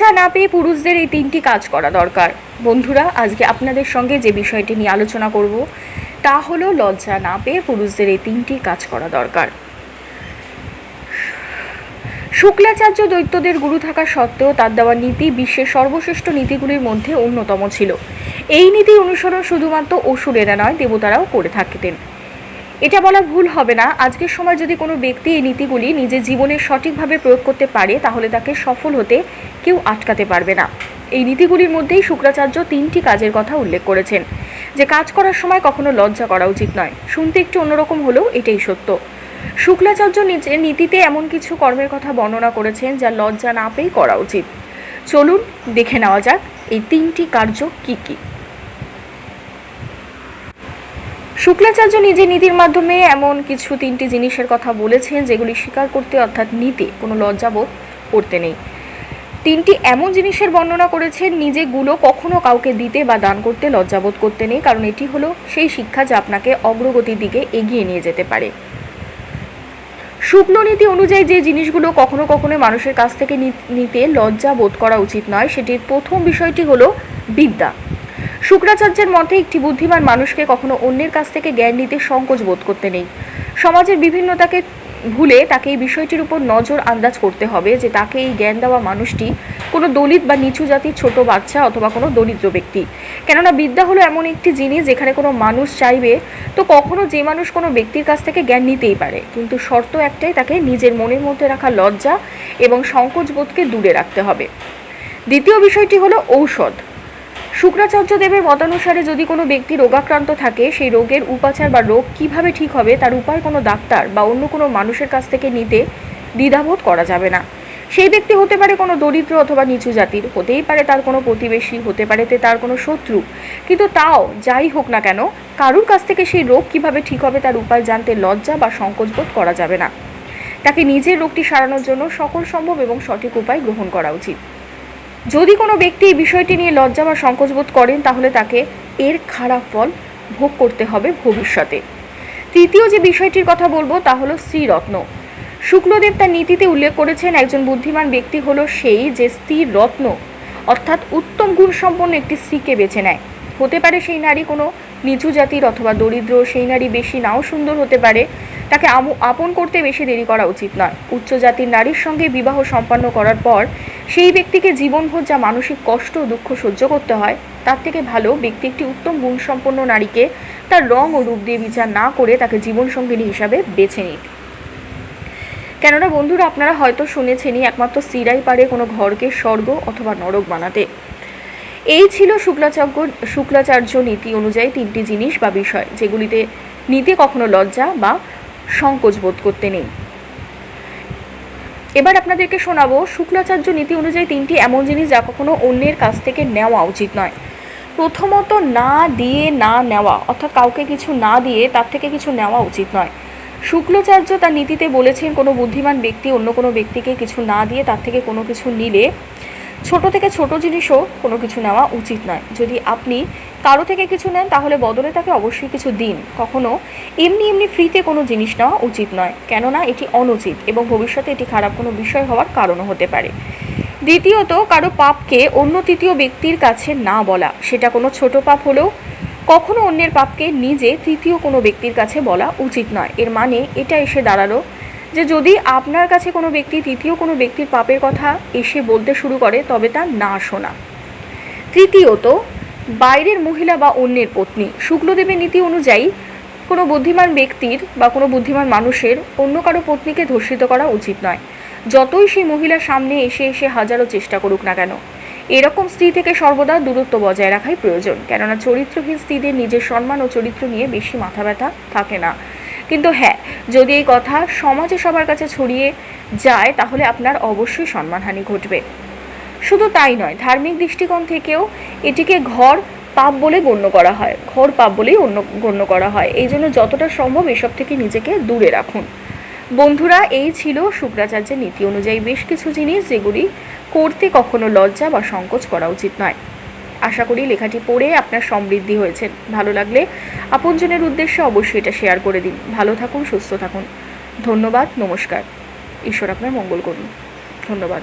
লজ্জা না পেয়ে পুরুষদের এই তিনটি কাজ করা দরকার। বন্ধুরা, আজকে আপনাদের সঙ্গে যে বিষয়টি নিয়ে আলোচনা করব, তা হলো লজ্জা না পেয়ে পুরুষদের এই তিনটি কাজ করা দরকার। শুক্লাচার্য দৈত্যদের গুরু থাকা সত্ত্বেও তার দেওয়া নীতি বিশ্বের সর্বশ্রেষ্ঠ নীতিগুলির মধ্যে অন্যতম ছিল। এই নীতি অনুসরণ শুধুমাত্র অসুরেরা নয়, দেবতারাও করে থাকতেন। এটা বলা ভুল হবে না। আজকের সময় যদি কোনো ব্যক্তি এই নীতিগুলি নিজের জীবনে সঠিকভাবে প্রয়োগ করতে পারে, তাহলে তাকে সফল হতে কেউ আটকাতে পারবে না। এই নীতিগুলির মধ্যেই শুক্রাচার্য তিনটি কাজের কথা উল্লেখ করেছেন। যে কাজ করার সময় কখনো লজ্জা করা উচিত নয়। শুনতে একটু অন্যরকম হলেও এটাই সত্য। শুক্লাচার্য নিজের নীতিতে এমন কিছু কর্মের কথা বর্ণনা করেছেন যা লজ্জা না পেয়ে করা উচিত। চলুন দেখে নেওয়া যাক এই তিনটি কার্য কী কী। শুক্লাচার্য নিজের নীতির মাধ্যমে এমন কিছু তিনটি জিনিসের কথা বলেছেন, যেগুলি স্বীকার করতে অর্থাৎ নিতে কোনো লজ্জাবোধ করতে নেই। তিনটি এমন জিনিসের বর্ণনা করেছেন নিজেগুলো কখনো কাউকে দিতে বা দান করতে লজ্জাবোধ করতে নেই, কারণ এটি হলো সেই শিক্ষা যা আপনাকে অগ্রগতির দিকে এগিয়ে নিয়ে যেতে পারে। শুক্ল নীতি অনুযায়ী যে জিনিসগুলো কখনো কখনো মানুষের কাছ থেকে নিতে লজ্জা বোধ করা উচিত নয়, সেটির প্রথম বিষয়টি হলো বিদ্যা। শুক্রাচার্যের মতে একটি বুদ্ধিমান মানুষকে কখনো অন্যের কাছ থেকে জ্ঞান নিতে সংকোচ বোধ করতে নেই। সমাজের বিভিন্নতাকে ভুলে তাকে এই বিষয়টির উপর নজর আন্দাজ করতে হবে যে তাকে এই জ্ঞান দেওয়া মানুষটি কোনো দলিত বা নিচু জাতির ছোট বাচ্চা অথবা কোনো দরিদ্র ব্যক্তি। কেননা বিদ্যা হলো এমন একটি জিনিস যেখানে কোনো মানুষ চাইবে তো কখনো যে মানুষ কোনো ব্যক্তির কাছ থেকে জ্ঞান নিতেই পারে। কিন্তু শর্ত একটাই, তাকে নিজের মনের মধ্যে রাখা লজ্জা এবং সংকোচবোধকে দূরে রাখতে হবে। দ্বিতীয় বিষয়টি হলো ঔষধ। শুক্রাচার্য দেবের মতানুসারে যদি কোনো ব্যক্তি রোগাক্রান্ত থাকে, সেই রোগের উপাচার বা রোগ কীভাবে ঠিক হবে তার উপায় কোনো ডাক্তার বা অন্য কোনো মানুষের কাছ থেকে নিতে দ্বিধাবোধ করা যাবে না। সেই ব্যক্তি হতে পারে কোনো দরিদ্র অথবা নিচু জাতির, হতেই পারে তার কোনো প্রতিবেশী, হতে পারে তে তার কোনো শত্রু। কিন্তু তাও, যাই হোক না কেন, কারুর কাছ থেকে সেই রোগ কীভাবে ঠিক হবে তার উপায় জানতে লজ্জা বা সংকোচবোধ করা যাবে না। তাকে নিজের রোগটি সারানোর জন্য সকল সম্ভব এবং সঠিক উপায় গ্রহণ করা উচিত। যদি কোনো ব্যক্তি এই বিষয়টি নিয়ে লজ্জা বা সংকোচবোধ করেন, তাহলে তাকে এর খারাপ ফল ভোগ করতে হবে ভবিষ্যতে। তৃতীয় যে বিষয়টির কথা বলব, তা হলো শ্রীরত্ন শুক্লদেব তার নীতিতে উল্লেখ করেছেন, একজন বুদ্ধিমান ব্যক্তি হলো সেই যে স্ত্রীর রত্ন অর্থাৎ উত্তম গুণসম্পন্ন একটি স্ত্রীকে বেছে নেয়। হতে পারে সেই নারী কোনো নিচু জাতির অথবা দরিদ্র, সেই নারী বেশি নাও সুন্দর হতে পারে। তাকে আপন করতে বেশি দেরি করা উচিত নয়। উচ্চ জাতির নারীর সঙ্গে বিবাহ সম্পন্ন করার পর, সেই ব্যক্তিকে জীবনভর যা মানসিক কষ্ট ও দুঃখ সহ্য করতে হয়, তার থেকে ভালো ব্যক্তি একটি উত্তম গুণসম্পন্ন নারীকে তার রং ও রূপ দিয়ে বিচার না করে তাকে জীবনসঙ্গিনী হিসাবে বেছে নিন কেননা বন্ধুরা, আপনারা হয়তো শুনেছেনই একমাত্র সিরাই পারে কোনো ঘরকে স্বর্গ অথবা নরক বানাতে। এই ছিল শুক্লাচার্য শুক্লাচার্য নীতি অনুযায়ী তিনটি জিনিস বা বিষয়, যেগুলিতে নিতে কখনো লজ্জা বা সংকোচ বোধ করতে নেই। এবার আপনাদেরকে শোনাবো, শুক্লাচার্য নীতি অনুযায়ী তিনটি এমন জিনিস যা কখনো অন্যের কাছ থেকে নেওয়া উচিত নয়। প্রথমত, না দিয়ে না নেওয়া, অর্থাৎ কাউকে কিছু না দিয়ে তার থেকে কিছু নেওয়া উচিত নয়। শুক্লাচার্য তার নীতিতে বলেছেন, কোনো বুদ্ধিমান ব্যক্তি অন্য কোনো ব্যক্তিকে কিছু না দিয়ে তার থেকে কোনো কিছু নিলে ছোট থেকে ছোট জিনিসও কোনো কিছু নেওয়া উচিত নয়। যদি আপনি কারও থেকে কিছু নেন, তাহলে বদলে তাকে অবশ্যই কিছু দিন। কখনো এমনি এমনি ফ্রিতে কোনো জিনিস নেওয়া উচিত নয়। কেননা এটি অনুচিত এবং ভবিষ্যতে এটি খারাপ কোনো বিষয় হওয়ার কারণও হতে পারে। দ্বিতীয়ত, কারও পাপকে অন্য তৃতীয় ব্যক্তির কাছে না বলা। সেটা কোনো ছোট পাপ হলেও কখনো অন্যের পাপকে নিজে তৃতীয় কোনো ব্যক্তির কাছে বলা উচিত নয়। এর মানে এটা এসে দাঁড়াল যে যদি আপনার কাছে কোনো ব্যক্তি, তৃতীয় কোনো ব্যক্তির পাপের কথা এসে বলতে শুরু করে, তবে তা না শোনা। তৃতীয়ত, বাইরের মহিলা বা অন্যের পত্নী, শুক্লদেবের নীতি অনুযায়ী কোনো বুদ্ধিমান ব্যক্তির বা কোনো বুদ্ধিমান মানুষের অন্য কারও পত্নীকে ধর্ষিত করা উচিত নয়। যতই সেই মহিলার সামনে এসে এসে হাজারো চেষ্টা করুক না কেন, এরকম স্ত্রী থেকে সর্বদা দূরত্ব বজায় রাখাই প্রয়োজন। কেননা চরিত্রহীন স্ত্রীদের নিজের সম্মান ও চরিত্র নিয়ে বেশি মাথা ব্যথা থাকে না। কিন্তু হ্যাঁ যদি এই কথা সমাজে সবার কাছে ছড়িয়ে যায়, তাহলে আপনার অবশ্যই সম্মানহানি ঘটবে। শুধু তাই নয়, ধার্মিক দৃষ্টিকোণ থেকেও এটিকে ঘর পাপ বলে গণ্য করা হয়, ঘর পাপ বলেই অন্য, গণ্য করা হয়। এই জন্য যতটা সম্ভব এসব থেকে নিজেকে দূরে রাখুন। বন্ধুরা, এই ছিল শুক্রাচার্যের নীতি অনুযায়ী বেশ কিছু জিনিস যেগুলি করতে কখনো লজ্জা বা সংকোচ করা উচিত নয়। আশা করি লেখাটি পড়ে আপনার সমৃদ্ধি হয়েছে। ভালো লাগলে আপনজনের উদ্দেশ্যে অবশ্যই এটা শেয়ার করে দিন। ভালো থাকুন, সুস্থ থাকুন। ধন্যবাদ, নমস্কার। ঈশ্বর আপনার মঙ্গল করুন। ধন্যবাদ।